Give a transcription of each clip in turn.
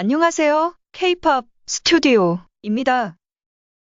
안녕하세요. K-팝 스튜디오입니다.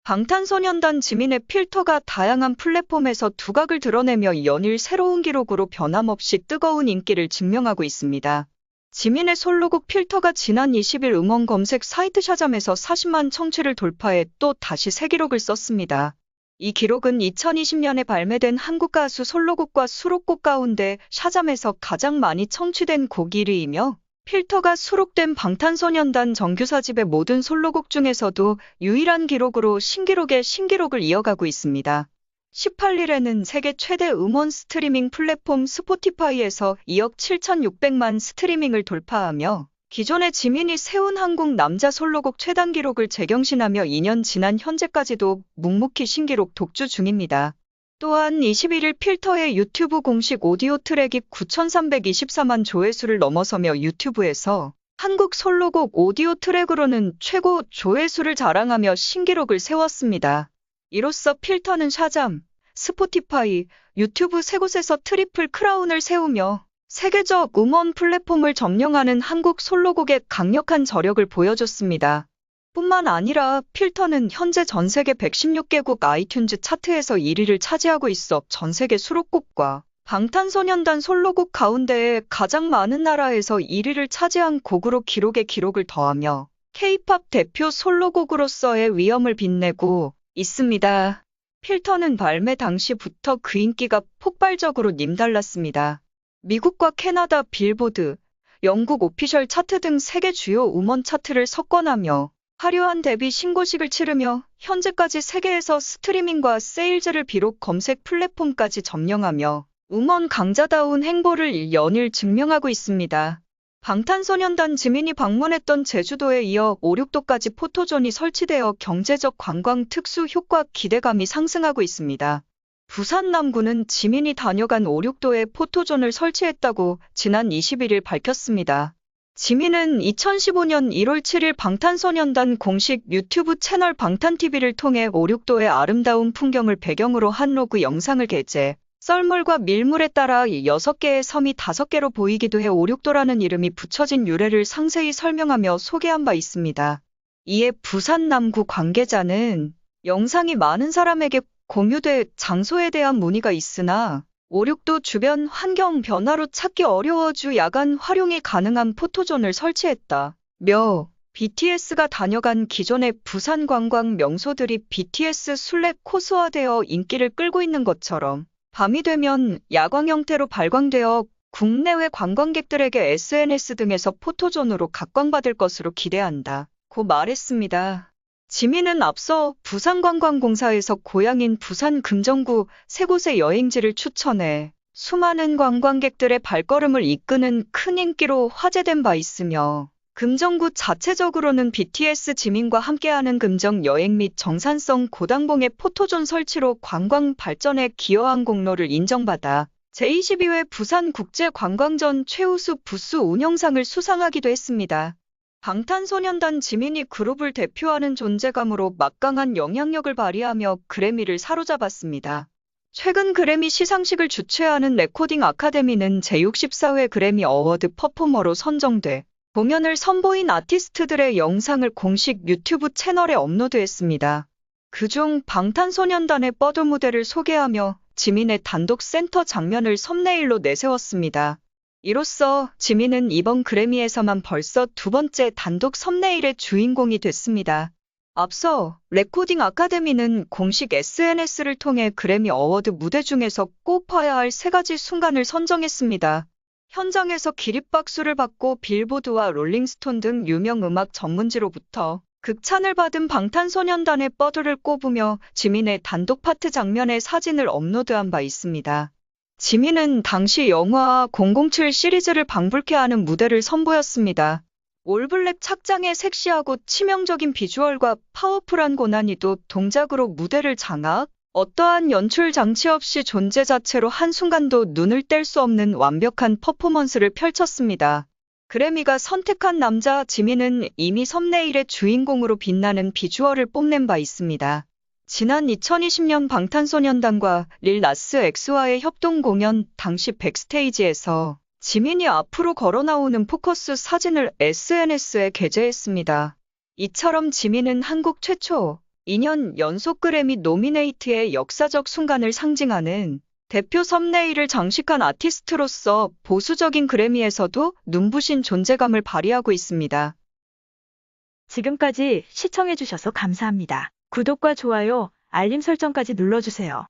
방탄소년단 지민의 필터가 다양한 플랫폼에서 두각을 드러내며 연일 새로운 기록으로 변함없이 뜨거운 인기를 증명하고 있습니다. 지민의 솔로곡 필터가 지난 20일 음원 검색 사이트 샤잠에서 40만 청취를 돌파해 또 다시 새 기록을 썼습니다. 이 기록은 2020년에 발매된 한국 가수 솔로곡과 수록곡 가운데 샤잠에서 가장 많이 청취된 곡 1위이며 필터가 수록된 방탄소년단 정규사집의 모든 솔로곡 중에서도 유일한 기록으로 신기록의 신기록을 이어가고 있습니다. 18일에는 세계 최대 음원 스트리밍 플랫폼 스포티파이에서 2억 7,600만 스트리밍을 돌파하며 기존의 지민이 세운 한국 남자 솔로곡 최단 기록을 재경신하며 2년 지난 현재까지도 묵묵히 신기록 독주 중입니다. 또한 21일 필터의 유튜브 공식 오디오 트랙이 9,324만 조회수를 넘어서며 유튜브에서 한국 솔로곡 오디오 트랙으로는 최고 조회수를 자랑하며 신기록을 세웠습니다. 이로써 필터는 샤잠, 스포티파이, 유튜브 세 곳에서 트리플 크라운을 세우며 세계적 음원 플랫폼을 점령하는 한국 솔로곡의 강력한 저력을 보여줬습니다. 뿐만 아니라 필터는 현재 전 세계 116개국 아이튠즈 차트에서 1위를 차지하고 있어 전 세계 수록곡과 방탄소년단 솔로곡 가운데 가장 많은 나라에서 1위를 차지한 곡으로 기록에 기록을 더하며 K-팝 대표 솔로곡으로서의 위엄을 빛내고 있습니다. 필터는 발매 당시부터 그 인기가 폭발적으로 님달랐습니다. 미국과 캐나다 빌보드, 영국 오피셜 차트 등 세계 주요 음원 차트를 석권하며 화려한 데뷔 신고식을 치르며 현재까지 세계에서 스트리밍과 세일즈를 비롯 검색 플랫폼까지 점령하며 음원 강자다운 행보를 연일 증명하고 있습니다. 방탄소년단 지민이 방문했던 제주도에 이어 5, 6도까지 포토존이 설치되어 경제적 관광 특수 효과 기대감이 상승하고 있습니다. 부산 남구는 지민이 다녀간 5, 6도에 포토존을 설치했다고 지난 21일 밝혔습니다. 지민은 2015년 1월 7일 방탄소년단 공식 유튜브 채널 방탄TV를 통해 5, 6도의 아름다운 풍경을 배경으로 한 로그 영상을 게재. 썰물과 밀물에 따라 6개의 섬이 5개로 보이기도 해 5, 6도라는 이름이 붙여진 유래를 상세히 설명하며 소개한 바 있습니다. 이에 부산 남구 관계자는 영상이 많은 사람에게 공유돼 장소에 대한 문의가 있으나 5, 6도 주변 환경 변화로 찾기 어려워 주 야간 활용이 가능한 포토존을 설치했다. 며 BTS가 다녀간 기존의 부산 관광 명소들이 BTS 순례 코스화되어 인기를 끌고 있는 것처럼 밤이 되면 야광 형태로 발광되어 국내외 관광객들에게 SNS 등에서 포토존으로 각광받을 것으로 기대한다. 고 말했습니다. 지민은 앞서 부산관광공사에서 고향인 부산 금정구 세 곳의 여행지를 추천해 수많은 관광객들의 발걸음을 이끄는 큰 인기로 화제된 바 있으며 금정구 자체적으로는 BTS 지민과 함께하는 금정 여행 및 정산성 고당봉의 포토존 설치로 관광 발전에 기여한 공로를 인정받아 제22회 부산국제관광전 최우수 부수 운영상을 수상하기도 했습니다. 방탄소년단 지민이 그룹을 대표하는 존재감으로 막강한 영향력을 발휘하며 그래미를 사로잡았습니다. 최근 그래미 시상식을 주최하는 레코딩 아카데미는 제64회 그래미 어워드 퍼포머로 선정돼 공연을 선보인 아티스트들의 영상을 공식 유튜브 채널에 업로드했습니다. 그중 방탄소년단의 뻗어 무대를 소개하며 지민의 단독 센터 장면을 썸네일로 내세웠습니다. 이로써 지민은 이번 그래미에서만 벌써 두 번째 단독 썸네일의 주인공이 됐습니다. 앞서 레코딩 아카데미는 공식 SNS를 통해 그래미 어워드 무대 중에서 꼭 봐야 할 세 가지 순간을 선정했습니다. 현장에서 기립박수를 받고 빌보드와 롤링스톤 등 유명 음악 전문지로부터 극찬을 받은 방탄소년단의 뻐드를 꼽으며 지민의 단독 파트 장면의 사진을 업로드한 바 있습니다. 지민은 당시 영화 007 시리즈를 방불케 하는 무대를 선보였습니다. 올블랙 착장의 섹시하고 치명적인 비주얼과 파워풀한 고난이도 동작으로 무대를 장악, 어떠한 연출 장치 없이 존재 자체로 한순간도 눈을 뗄 수 없는 완벽한 퍼포먼스를 펼쳤습니다. 그래미가 선택한 남자 지민은 이미 썸네일의 주인공으로 빛나는 비주얼을 뽐낸 바 있습니다. 지난 2020년 방탄소년단과 릴 나스 엑스와의 협동 공연 당시 백스테이지에서 지민이 앞으로 걸어 나오는 포커스 사진을 SNS에 게재했습니다. 이처럼 지민은 한국 최초 2년 연속 그래미 노미네이트의 역사적 순간을 상징하는 대표 썸네일을 장식한 아티스트로서 보수적인 그래미에서도 눈부신 존재감을 발휘하고 있습니다. 지금까지 시청해주셔서 감사합니다. 구독과 좋아요, 알림 설정까지 눌러주세요.